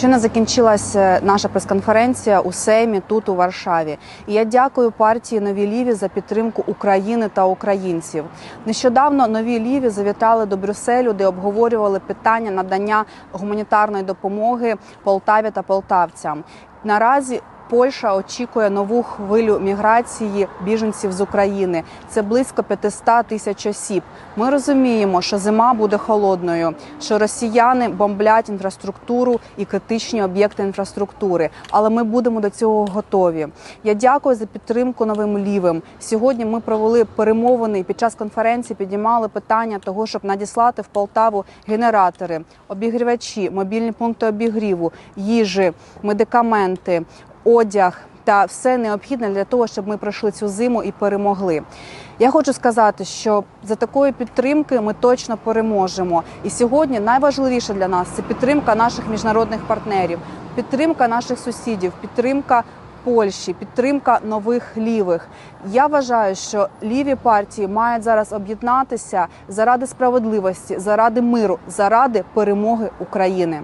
Щойно закінчилася наша прес-конференція у Сеймі тут у Варшаві. І я дякую партії Нові Ліві за підтримку України та українців. Нещодавно нові ліві завітали до Брюсселю, де обговорювали питання надання гуманітарної допомоги Полтаві та полтавцям. Наразі Польща очікує нову хвилю міграції біженців з України. Це близько 500 тисяч осіб. Ми розуміємо, що зима буде холодною, що росіяни бомблять інфраструктуру і критичні об'єкти інфраструктури. Але ми будемо до цього готові. Я дякую за підтримку новим лівим. Сьогодні ми провели перемовини і під час конференції підіймали питання того, щоб надіслати в Полтаву генератори, обігрівачі, мобільні пункти обігріву, їжі, медикаменти одяг та все необхідне для того, щоб ми пройшли цю зиму і перемогли. Я хочу сказати, що за такої підтримки ми точно переможемо. І сьогодні найважливіше для нас це підтримка наших міжнародних партнерів, підтримка наших сусідів, підтримка. Польщі, підтримка нових лівих. Я вважаю, що ліві партії мають зараз об'єднатися заради справедливості, заради миру, заради перемоги України.